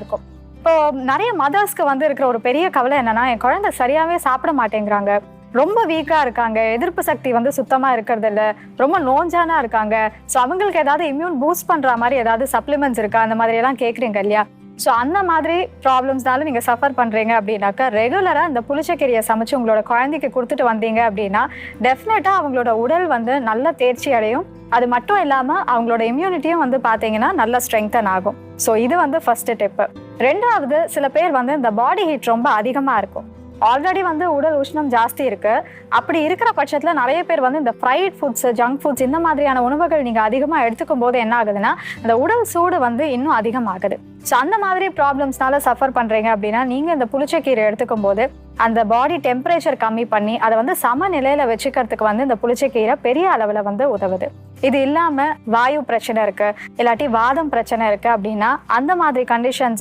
இருக்கும். இப்போ நிறைய மதர்ஸ்க்கு வந்து இருக்கிற ஒரு பெரிய கவலை என்னன்னா என் குழந்தை சரியாவே சாப்பிட மாட்டேங்கிறாங்க. ரொம்ப வீக்கா இருக்காங்க. எதிர்ப்பு சக்தி வந்து சுத்தமா இருக்கிறது இல்ல. ரொம்ப நோஞ்சானா இருக்காங்க. ஸோ அவங்களுக்கு ஏதாவது இம்யூன் பூஸ்ட் பண்ற மாதிரி ஏதாவது சப்ளிமெண்ட்ஸ் இருக்கா? அந்த மாதிரி எல்லாம் கேக்குறீங்க இல்லையா? ஸோ அந்த மாதிரி ப்ராப்ளம்ஸ்னால நீங்க சஃபர் பண்றீங்க அப்படின்னாக்கா ரெகுலரா இந்த புளிச்சக்கீரையை சமைச்சு உங்களோட குழந்தைக்கு கொடுத்துட்டு வந்தீங்க அப்படின்னா டெஃபினட்டா அவங்களோட உடல் வந்து நல்ல தேர்ச்சி அடையும். அது மட்டும் இல்லாமல் அவங்களோட இம்யூனிட்டியும் வந்து பார்த்தீங்கன்னா நல்ல ஸ்ட்ரெங்தன் ஆகும். ஸோ இது வந்து ஃபர்ஸ்ட் டிப்பு ரெண்டாவது சில பேர் வந்து இந்த பாடி ஹீட் ரொம்ப அதிகமாக இருக்கும். ஆல்ரெடி வந்து உடல் உஷ்ணம் ஜாஸ்தி இருக்கு. அப்படி இருக்கிற பட்சத்தில் நிறைய பேர் வந்து இந்த ஃப்ரைட் ஃபுட்ஸ் ஜங்க் ஃபுட்ஸ் இந்த மாதிரியான உணவுகள் நீங்கள் அதிகமாக எடுத்துக்கும் போது என்ன ஆகுதுன்னா அந்த உடல் சூடு வந்து இன்னும் அதிகமாகுது. ஸோ அந்த மாதிரி ப்ராப்ளம்ஸ்னால சஃபர் பண்ணுறீங்க அப்படின்னா நீங்கள் இந்த புளிச்சக்கீரை எடுத்துக்கும் போது அந்த பாடி டெம்பரேச்சர் கம்மி பண்ணி அதை வந்து சமநிலையில் வச்சுக்கிறதுக்கு வந்து இந்த புளிச்சக்கீரை பெரிய அளவில் வந்து உதவுது. இது இல்லாம வாயு பிரச்சனை இருக்கு இல்லாட்டி வாதம் பிரச்சனை இருக்கு அப்படின்னா அந்த மாதிரி கண்டிஷன்ஸை